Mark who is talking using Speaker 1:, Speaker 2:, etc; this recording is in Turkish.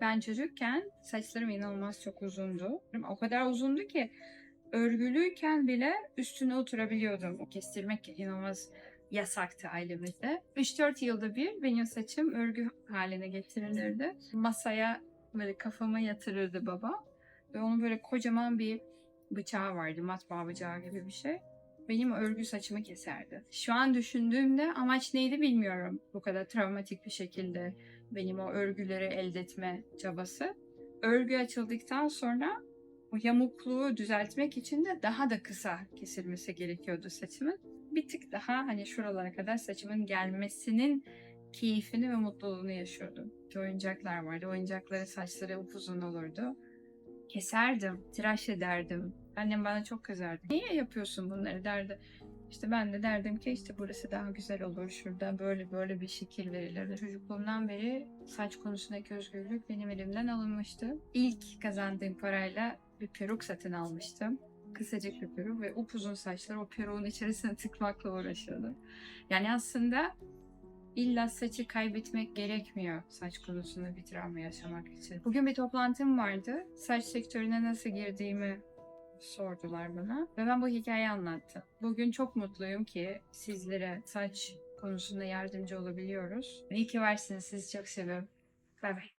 Speaker 1: Ben çocukken saçlarım inanılmaz çok uzundu. O kadar uzundu ki örgülüyken bile üstüne oturabiliyordum. Kestirmek inanılmaz yasaktı ailemizde. 3-4 yılda bir benim saçım örgü haline getirilirdi. Masaya böyle kafama yatırırdı baba. Ve onun böyle kocaman bir bıçağı vardı. Matbaa bıçağı gibi bir şey. Benim örgü saçımı keserdi. Şu an düşündüğümde amaç neydi bilmiyorum. Bu kadar travmatik bir şekilde benim o örgüleri elde etme çabası. Örgü açıldıktan sonra o yamukluğu düzeltmek için de daha da kısa kesilmesi gerekiyordu saçımın. Bir tık daha hani şuralara kadar saçımın gelmesinin keyfini ve mutluluğunu yaşıyordum. Oyuncaklar vardı. Oyuncakların saçları upuzun olurdu. Keserdim, tıraş ederdim. Annem bana çok kızardı. Niye yapıyorsun bunları derdi. İşte ben de derdim ki işte burası daha güzel olur. Şurada böyle böyle bir şekil verilir. Çocukluğumdan beri saç konusundaki özgürlük benim elimden alınmıştı. İlk kazandığım parayla bir peruk satın almıştım. Kısacık bir peruk ve upuzun saçlar o peruğun içerisine tıkmakla uğraşıyordum. Yani aslında illa saçı kaybetmek gerekmiyor saç konusunda bir travma yaşamak için. Bugün bir toplantım vardı. Saç sektörüne nasıl girdiğimi sordular bana ve ben bu hikayeyi anlattım. Bugün çok mutluyum ki sizlere saç konusunda yardımcı olabiliyoruz. İyi ki varsınız. Sizi çok seviyorum. Bay bay.